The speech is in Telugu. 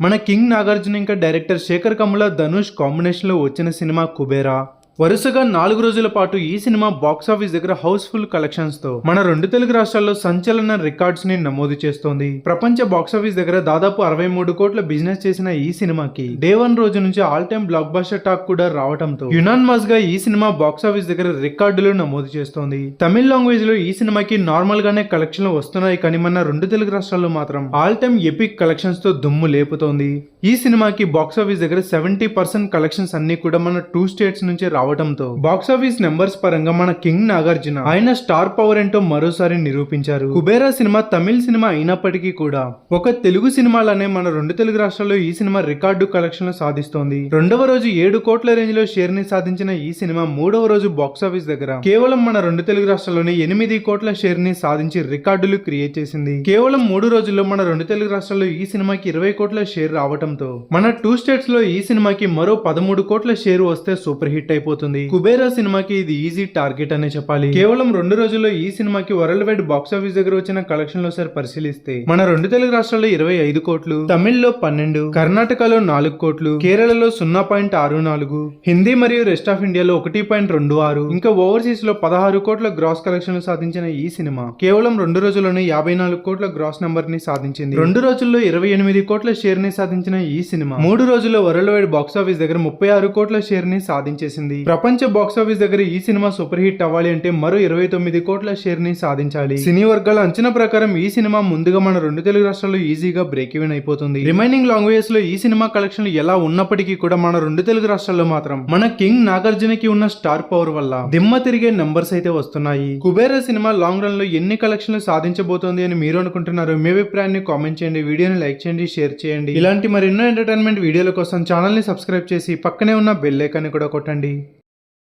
మన కింగ్ నాగార్జున ఇంకా డైరెక్టర్ శేఖర్ కమ్ముల ధనుష్ కాంబినేషన్లో వచ్చిన సినిమా కుబేరా. వరుసగా నాలుగు రోజుల పాటు ఈ సినిమా బాక్స్ ఆఫీస్ దగ్గర హౌస్ఫుల్ కలెక్షన్స్తో మన రెండు తెలుగు రాష్ట్రాల్లో సంచలన రికార్డ్స్ని నమోదు చేస్తోంది. ప్రపంచ బాక్స్ ఆఫీస్ దగ్గర దాదాపు అరవై మూడు కోట్ల బిజినెస్ చేసిన ఈ సినిమాకి డే వన్ రోజు నుంచి all time blockbuster talk కూడా రావడంతో యునాన్గా ఈ సినిమా బాక్స్ ఆఫీస్ దగ్గర రికార్డులు నమోదు చేస్తోంది. తమిళ లాంగ్వేజ్లో ఈ సినిమాకి నార్మల్ గానే కలెక్షన్లు వస్తున్నాయి కానీ మన రెండు తెలుగు రాష్ట్రాల్లో మాత్రం ఆల్ టైమ్ ఎపిక్ కలెక్షన్స్తో దుమ్ము లేపుతోంది. ఈ సినిమాకి బాక్స్ ఆఫీస్ దగ్గర సెవెంటీ పర్సెంట్ కలెక్షన్స్ అన్ని కూడా మన టూ స్టేట్స్ నుంచి రావడంతో బాక్స్ ఆఫీస్ నెంబర్స్ పరంగా మన కింగ్ నాగార్జున ఆయన స్టార్ పవర్ ఏంటో మరోసారి నిరూపించారు. కుబేరా సినిమా తమిళ సినిమా అయినప్పటికీ కూడా ఒక తెలుగు సినిమాలనే మన రెండు తెలుగు రాష్ట్రాల్లో ఈ సినిమా రికార్డు కలెక్షన్లు సాధిస్తోంది. రెండవ రోజు ఏడు కోట్ల రేంజ్లో షేర్ని సాధించిన ఈ సినిమా మూడవ రోజు బాక్స్ ఆఫీస్ దగ్గర కేవలం మన రెండు తెలుగు రాష్ట్రాల్లోనే ఎనిమిది కోట్ల షేర్ని సాధించి రికార్డులు క్రియేట్ చేసింది. కేవలం మూడు రోజుల్లో మన రెండు తెలుగు రాష్ట్రాల్లో ఈ సినిమాకి ఇరవై కోట్ల షేర్ రావడంతో మన టూ స్టేట్స్లో ఈ సినిమాకి మరో పదమూడు కోట్ల షేర్ వస్తే సూపర్ హిట్ అయిపోతుంది. కుబేరా సినిమాకి ఇది ఈజీ టార్గెట్ అనే చెప్పాలి. కేవలం రెండు రోజుల్లో ఈ సినిమాకి వరల్డ్ వైడ్ బాక్స్ ఆఫీస్ దగ్గర వచ్చిన కలెక్షన్లో సార్ పరిశీలిస్తే మన రెండు తెలుగు రాష్ట్రాల్లో ఇరవై ఐదు కోట్లు తమిళ్ళో పన్నెండు కర్ణాటకలో నాలుగు కోట్లు కేరళలో సున్నా పాయింట్ ఆరు నాలుగు హిందీ మరియు రెస్ట్ ఆఫ్ ఇండియాలో ఒకటి పాయింట్ రెండు ఆరు ఇంకా ఓవర్సీస్లో పదహారు కోట్ల గ్రాస్ కలెక్షన్లు సాధించిన ఈ సినిమా కేవలం రెండు రోజుల్లోనే యాభై నాలుగు కోట్ల గ్రాస్ నంబర్ని సాధించింది. రెండు రోజుల్లో ఇరవై ఎనిమిది కోట్ల షేర్ని సాధించిన ఈ సినిమా మూడు రోజుల్లో వరల్డ్ వైడ్ బాక్స్ ఆఫీస్ దగ్గర ముప్పై ఆరు కోట్ల షేర్ని సాధించేసింది. ప్రపంచ బాక్స్ ఆఫీస్ దగ్గర ఈ సినిమా సూపర్ హిట్ అవ్వాలి అంటే మరో ఇరవై తొమ్మిది కోట్ల షేర్ని సాధించాలి. సినీ వర్గాల అంచనా ప్రకారం ఈ సినిమా ముందుగా మన రెండు తెలుగు రాష్ట్రాల్లో ఈజీగా బ్రేక్ ఈవెన్ అయిపోతుంది. రిమైనింగ్ లాంగ్వేజెస్లో ఈ సినిమా కలెక్షన్లు ఎలా ఉన్నప్పటికీ కూడా మన రెండు తెలుగు రాష్ట్రాల్లో మాత్రం మన కింగ్ నాగార్జునకి ఉన్న స్టార్ పవర్ వల్ల దిమ్మ తిరిగే నంబర్స్ అయితే వస్తున్నాయి. కుబేర సినిమా లాంగ్ రన్లో ఎన్ని కలెక్షన్లు సాధించబోతోంది అని మీరు అనుకుంటున్నారు మీ అభిప్రాయాన్ని కామెంట్ చేయండి. వీడియోని లైక్ చేయండి షేర్ చేయండి. ఇలాంటి మరెన్నో ఎంటర్టైన్మెంట్ వీడియోల కోసం ఛానల్ని సబ్స్క్రైబ్ చేసి పక్కనే ఉన్న బెల్ ఐకాన్ని కూడా కొట్టండి.